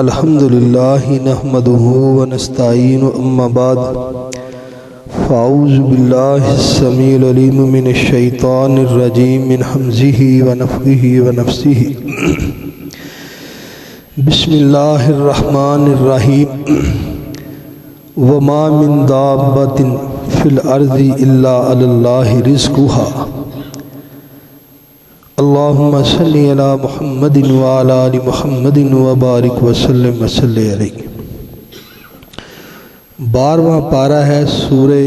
अल्हम्दुलिल्लाह नहमदुहु व नस्तईन, अम्मा बाद। फ़ाऊज़ बिल्लाहिस्समीउल अलीम मिनश शैतानिर रजीम मिन हमज़िही व नफ़्ख़िही व नफ़्सिही। बिस्मिल्लाहिर रहमानिर रहीम। व मा मिन दाब्बतिन फिल अर्ज़ि इल्ला रिज़्क़ुहा। अल्लाहुम्मा सल्लि अला मुहम्मदिन व अला आलि मुहम्मदिन व बारिक वसल्लम वसल्ले पारा है सूरे,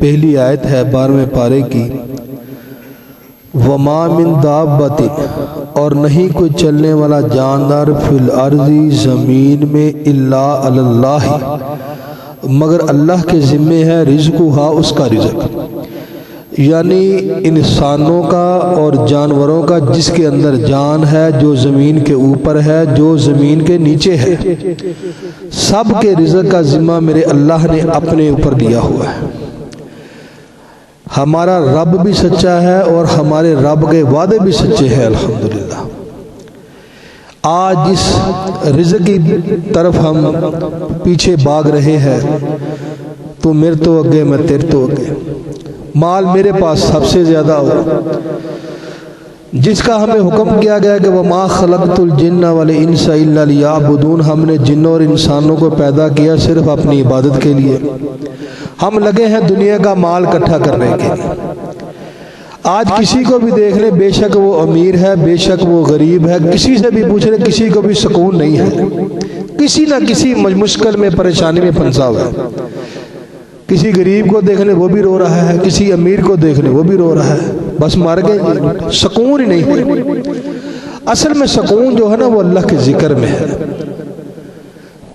पहली आयत है बारहवें पारे की। वमा मिन दाबतिन और नहीं कोई चलने वाला जानदार फिल अर्जी ज़मीन में इल्ला अल्लाह मगर अल्लाह के ज़िम्मे है रिज़्क़ु उसका रिज़्क। यानी इंसानों का और जानवरों का जिसके अंदर जान है, जो ज़मीन के ऊपर है, जो ज़मीन के नीचे है सब के रिज़्क का ज़िम्मा मेरे अल्लाह ने अपने ऊपर लिया हुआ है। हमारा रब भी सच्चा है और हमारे रब के वादे भी सच्चे हैं, अल्हम्दुलिल्लाह। आज इस रिज की तरफ़ हम पीछे भाग रहे हैं तो मेरे तो अगे, मैं तेरे तो अगे। माल मेरे पास सबसे ज़्यादा हो। जिसका हमें हुक्म किया गया कि वह माँ खलकतुलजन्ना वाले इंसाबुदून हमने जिन्नों और इंसानों को पैदा किया सिर्फ़ अपनी इबादत के लिए। हम लगे हैं दुनिया का माल इकट्ठा करने के लिए। आज किसी को भी देख ले, बेशक वो अमीर है, बेशक वो गरीब है, किसी से भी पूछ ले, किसी को भी सुकून नहीं है। किसी ना किसी मुश्किल में, परेशानी में फंसा हुआ है। किसी गरीब को देखने वो भी रो रहा है। किसी अमीर को देखने वो भी रो रहा है। बस मर गए। सुकून ही नहीं असल में सुकून जो है ना, वो अल्लाह के ज़िक्र में है।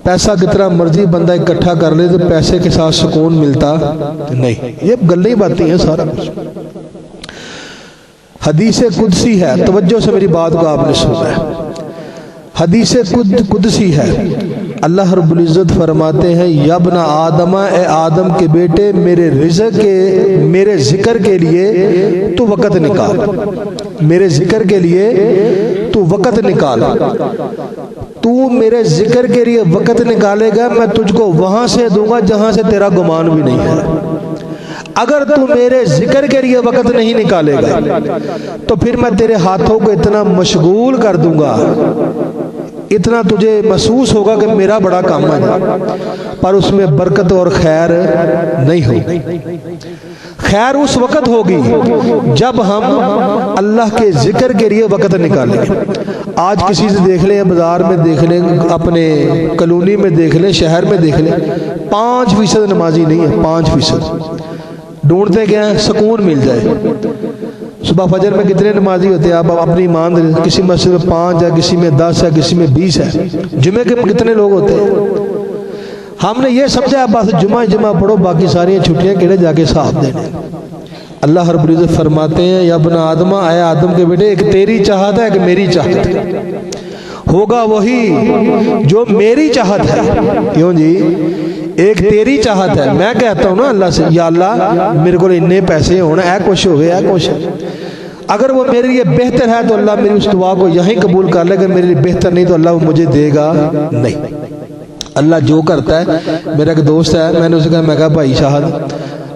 पैसा कितना मर्ज़ी बंदा इकट्ठा कर ले तो पैसे के साथ सुकून मिलता नहीं। ये गल ही बातें हैं सारा। कुछ हदीस कुदसी है। तवज्जो से मेरी बात को आपने सुना है। हदीस कुदसी है। अल्लाह रब्बुल फरमाते हैं यबना आदमा, ए आदम के बेटे, मेरे रिजक के, मेरे ज़िक्र के लिए तो वक़्त निकाल। मेरे ज़िक्र के लिए तो वक़्त निकाल। तू मेरे ज़िक्र के लिए वक़्त निकालेगा, मैं तुझको वहाँ से दूँगा जहाँ से तेरा गुमान भी नहीं है। अगर तू मेरे ज़िक्र के लिए वक़्त नहीं निकालेगा तो फिर मैं तेरे हाथों को इतना मशगूल कर दूँगा इतना तुझे महसूस होगा कि मेरा बड़ा काम है, पर उसमें बरकत और खैर नहीं होगी। खैर उस वक़्त होगी जब हम अल्लाह के ज़िक्र के लिए वक़्त निकालें। आज किसी से देख लें, बाज़ार में देख लें, अपने कलोनी में देख लें, शहर में देख लें, पाँच फ़ीसद नमाजी नहीं है, पाँच फ़ीसद। ढूंढते क्या है? सुकून मिल जाए। सुबह फजर में कितने नमाजी होते हैं? आप अपनी ईमान किसी मस्जिद में पाँच है, किसी में दस है, किसी में बीस है। जुमे के कितने लोग होते हैं? हमने ये समझा बस जुमा जुमा पढ़ो, बाकी सारी छुट्टियाँ किड़े जाके साफ़ देने। अल्लाह हरबुल फरमाते हैं या बना आदमा आया आदम के बेटे, एक तेरी चाहत है, एक मेरी चाहत है। होगा वही जो मेरी चाहत है। क्यों जी? एक तेरी चाहत है। मैं कहता हूँ ना, अल्लाह से, या अल्लाह, मेरे को इन्ने पैसे होना है कुछ हो गया कुछ। अगर वो मेरे लिए बेहतर है तो अल्लाह मेरी उस दुआ को यहीं कबूल कर लेगा मेरे लिए बेहतर नहीं तो अल्लाह मुझे देगा नहीं। अल्लाह जो करता है, मेरा एक दोस्त है, मैंने उसे कहा, मैं कहा, भाई शाहद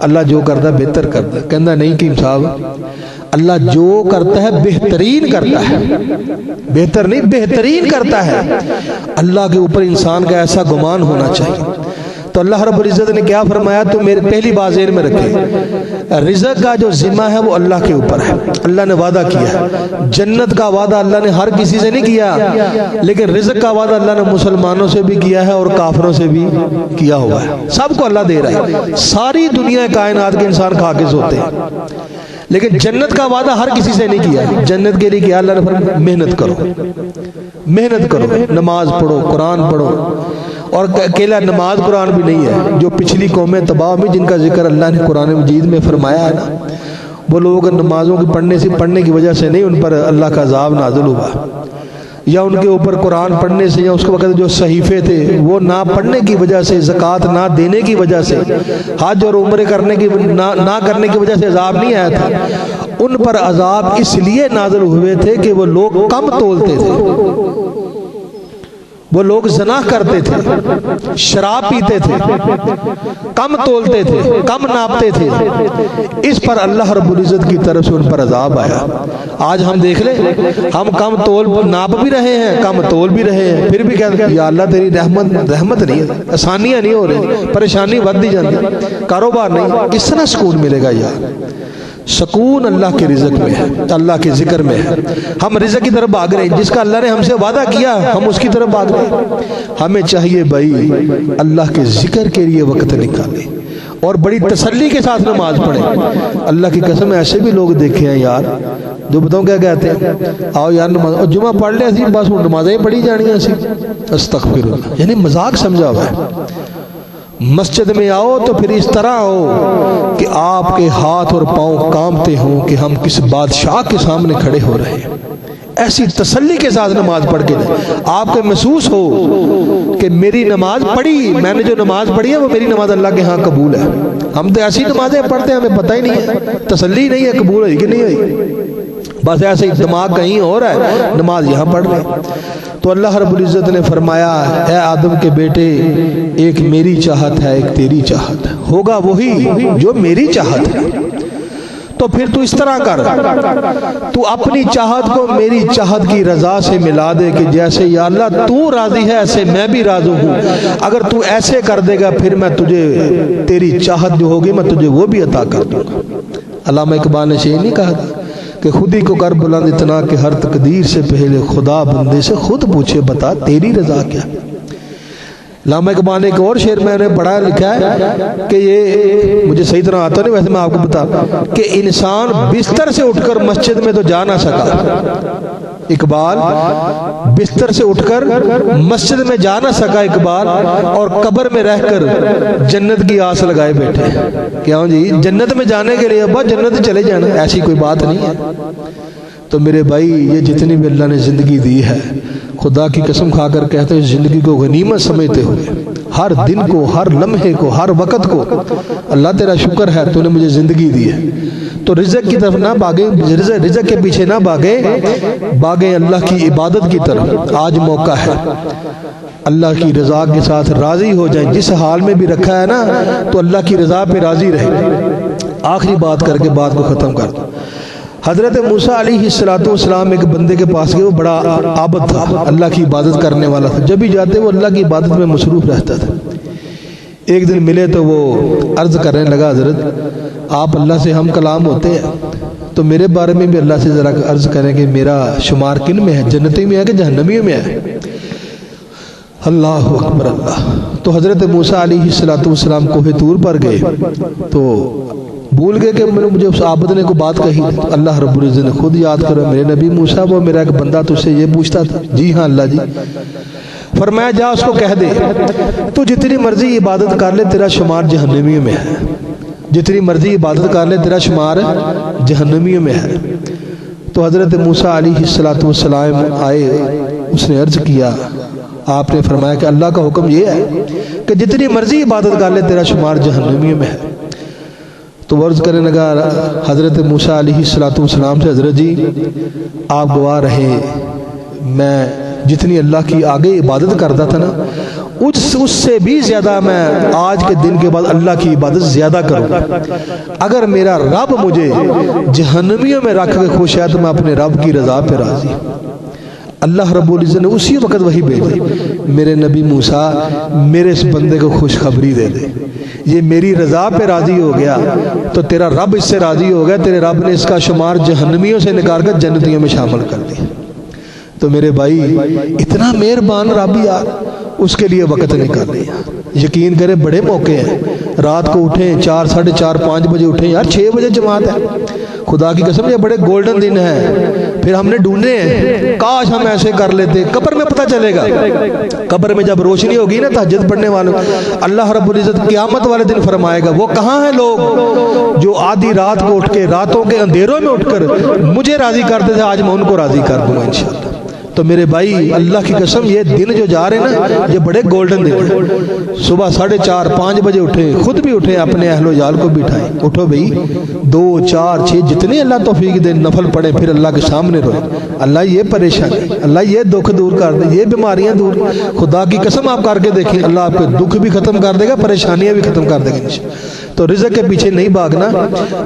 अल्लाह जो करता है, बेहतर करता है। कहना नहीं कीम साहब, अल्लाह जो करता है, बेहतरीन करता है। बेहतर नहीं, बेहतरीन करता है। अल्लाह के ऊपर इंसान का ऐसा गुमान होना चाहिए। तो अल्लाह रब्ज़त ने क्या फरमाया? तो मेरे पहली बात जेर में रखे। रिजक का जो जिम्मा है वो अल्लाह के ऊपर है। अल्लाह ने वादा किया। जन्नत का वादा अल्लाह ने हर किसी से नहीं किया, लेकिन रिजक का वादा अल्लाह ने मुसलमानों से भी किया है और काफरों से भी किया हुआ है। सबको अल्लाह दे रहा है। सारी दुनिया कायनात के इंसान खा के सोते हैं। लेकिन जन्नत का वादा हर किसी से नहीं किया। जन्नत के लिए किया, अल्लाह ने मेहनत करो। मेहनत करो नमाज़ पढ़ो कुरान पढ़ो। और अकेला नमाज़ कुरान भी नहीं है। जो पिछली कौमें तबाह में जिनका ज़िक्र अल्लाह ने कुरान मजीद में फरमाया है ना वो लोग नमाजों की पढ़ने से पढ़ने की वजह से नहीं उन पर अल्लाह का अजाब नाजुल हुआ। या उनके ऊपर कुरान पढ़ने से या उसके वक्त जो सहीफे थे वो ना पढ़ने की वजह से ज़क़़त ना देने की वजह से हज और उम्र करने की ना ना करने की वजह से अजाब नहीं आया था उन पर अजाब इसलिए नाजल हुए थे कि वो लोग कम तोलते थे। वो लोग जना करते थे, शराब पीते थे, कम तोलते थे, कम नापते थे। इस पर अल्लाह रब्बुल इज़्ज़त की तरफ़ से उन पर अजाब आया। आज हम देख ले, हम कम तोल नाप भी रहे हैं, कम तोल भी रहे हैं। फिर भी कहते या अल्लाह तेरी रहमत रहमत नहीं है, आसानियाँ नहीं हो रही, परेशानी बढ़ती जाती कारोबार नहीं किस तरह सुकून मिलेगा यार। सुकून अल्लाह के रिजक में है, अल्लाह के ज़िक्र में है। हम रिजक की तरफ़ भाग रहे हैं, जिसका अल्लाह ने हमसे वादा किया, हम उसकी तरफ़ भाग रहे हैं। हमें चाहिए भाई, अल्लाह के ज़िक्र के लिए वक्त निकाले और बड़ी तसल्ली के साथ नमाज़ पढ़े। अल्लाह की कसम, ऐसे भी लोग देखे हैं यार, जो बताओ क्या कहते हैं, आओ यार नमाज़, और जुमा पढ़ लिया बस नमाजें पढ़ी जानी अस्तगफिर यानी मज़ाक समझा हुआ है। मस्जिद में आओ तो फिर इस तरह आओ कि आपके हाथ और पाँव कांपते हों कि हम किस बादशाह के सामने खड़े हो रहे हैं। ऐसी तसल्ली के साथ नमाज़ पढ़ के जाए। आपको महसूस हो कि मेरी नमाज़ पढ़ी? मैंने जो नमाज़ पढ़ी है, वो मेरी नमाज़ अल्लाह के यहाँ कबूल है। हम तो ऐसी नमाजें पढ़ते हैं, हमें पता ही नहीं है। तसल्ली नहीं है, कबूल हुई कि नहीं हुई बस ऐसे ही दिमाग कहीं और है, नमाज़ यहाँ पढ़ रहे तो अल्लाह रबुल्ज़त ने फरमाया है आदम के बेटे, एक मेरी चाहत है, एक तेरी चाहत है। होगा वही जो मेरी चाहत है। तो फिर तू इस तरह कर। तू अपनी चाहत को मेरी चाहत की रजा से मिला दे कि जैसे, या अल्लाह, तू राज़ी है, ऐसे मैं भी राजू हूँ। अगर तू ऐसे कर देगा, फिर मैं तुझे, तेरी चाहत जो होगी, मैं तुझे वो भी अता कर दूँगा। अलामा इकबाल ने से नहीं कहा था? कि खुद ही को कर बुलंद इतना कि हर तकदीर से पहले खुदा बंदे से खुद पूछे, बता तेरी रजा क्या लामा इकबाल ने एक और शेर मैंने पढ़ा, लिखा है कि ये मुझे सही तरह आता नहीं, वैसे मैं आपको बता कि इंसान बिस्तर से उठकर मस्जिद में तो जा ना सका। इकबाल बिस्तर से उठकर मस्जिद में जा ना सका इकबाल, और कब्र में रहकर जन्नत की आस लगाए बैठे। क्या जी? जन्नत में जाने के लिए अब्बा, जन्नत चले जाना, ऐसी कोई बात नहीं है। तो मेरे भाई, ये जितनी भी अल्लाह ने ज़िंदगी दी है खुदा की कसम खाकर कहते हैं, ज़िंदगी को गनीमत समझते हुए, हर दिन को, हर लम्हे को, हर वक़्त को, अल्लाह तेरा शुक्र है, तूने मुझे ज़िंदगी दी है। तो रिजक की तरफ़ ना भागे, रिजक के पीछे ना भागे भागे अल्लाह की इबादत की तरफ़। आज मौका है, अल्लाह की रज़ा के साथ राज़ी हो जाए। जिस हाल में भी रखा है ना तो अल्लाह की रज़ा पे राज़ी रहे। आखिरी बात करके बात को ख़त्म कर दो। हज़रत मूसा सलाम एक बंदे के पास गए, वो बड़ा आबद था, अल्लाह की इबादत करने वाला था। जब भी जाते, वो अल्लाह की इबादत में मसरूफ़ रहता था। एक दिन मिले तो वो अर्ज़ करने लगा, हज़रत, आप अल्लाह से हम कलाम होते हैं तो मेरे बारे में भी अल्लाह से ज़रा अर्ज़ करें कि मेरा शुमार किन में है? जन्नती में है कि जहनमी में है? अल्लाह अकबर, अल्लाह। तो हज़रत मूसा सलाम कोहे तूर पर गए तो भूल गए कि मैंने मुझे उस आबद ने को बात कही? अल्लाह रब्बुल ने खुद याद करो, मेरे नबी मूसा, वो मेरा एक बंदा तुझसे ये पूछता था। जी हाँ अल्लाह जी। फरमाया, जा उसको कह दे, तू जितनी मर्ज़ी इबादत कर ले, तेरा शुमार जहनमियों में है। जितनी मर्ज़ी इबादत कर ले, तेरा शुमार जहनमियों में है। तो हज़रत मूसा सलाम आए, उसने अर्ज़ किया, आपने फरमाया कि अल्लाह का हुक्म ये है कि जितनी मर्ज़ी इबादत कर ले, तेरा शुमार जहनमियों में है। तो वर्ज करने लगा, हज़रत मूसा सलाम से, हज़रत जी, आप गवा रहे। मैं जितनी अल्लाह की आगे इबादत करता था ना, उस, उससे भी ज़्यादा मैं आज के दिन के बाद अल्लाह की इबादत ज़्यादा करूँगा अगर मेरा रब मुझे जहनमियों में रख के खुश है तो मैं अपने रब की रज़ा पे राज़ी। अल्लाह रबुल्ज़त ने उसी वक्त वही भेजी। मेरे नबी मूसा, मेरे इस बंदे को खुशखबरी दे दे। ये मेरी रज़ा पे राज़ी हो गया तो तेरा रब इससे राज़ी हो गया, तेरे रब ने इसका शुमार जहनमियों से निकाल कर जन्नतियों में शामिल कर दिया। तो मेरे भाई, इतना मेहरबान रब यार, उसके लिए वक्त निकाले यकीन करे, बड़े मौके हैं। रात को उठे, चार, साढ़े चार, पाँच बजे उठे, यार छः बजे जमात है। खुदा की कसम, ये बड़े गोल्डन दिन है। फिर हमने ढूंढे। हैं काश हम ऐसे कर लेते। कब्र में पता चलेगा। कब्र में जब रोशनी होगी ना तहजद पढ़ने वालों अल्लाह रब्बुल इज़्ज़त क़यामत वाले दिन फरमाएगा वो कहाँ हैं लोग जो आधी रात को उठ के रातों के अंधेरों में उठकर मुझे राज़ी करते थे आज मैं उनको राज़ी कर दूँगा इंशाल्लाह। तो मेरे भाई, अल्लाह की कसम, ये दिन जो जा रहे ना, ये बड़े गोल्डन दिन हैं। सुबह साढ़े चार, पाँच बजे उठे, खुद भी उठे, अपने अहलो जाल को बिठाए। उठो भाई, दो, चार छः जितने अल्लाह तोफीक दे, नफल पड़े, फिर अल्लाह के सामने रोए। अल्लाह ये परेशानी अल्लाह ये दुख दूर कर दे, ये बीमारियाँ दूर खुदा की कसम आप करके देखें, अल्लाह आपके दुख भी खत्म कर देगा, परेशानियाँ भी खत्म कर देगा। तो रिजक के पीछे नहीं भागना।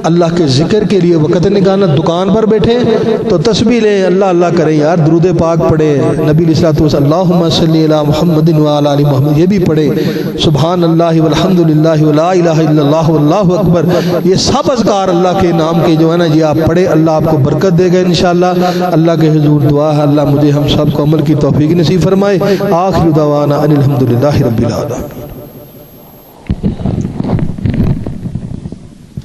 अल्लाह के ज़िक्र के लिए वक़्त निकालना। दुकान पर बैठे तो तस्वीर लें। अल्लाह अल्लाह करें यार, दरूद पाक पढ़े। नबी मोहम्मद मोहम्मद, ये भी पढ़े। सुबहान अल्लाह अकबर। ये सब अजकार अल्लाह के नाम के जो है ना, ये आप पढ़े। अल्लाह आपको बरकत देगा इन अल्लाह के हजूर दुआ है। अल्लाह मुझे हम सबको अमल की तोफ़ी नसीब फरमाए। आखिर दवाना अनिलहमदिल्ला रबीआलम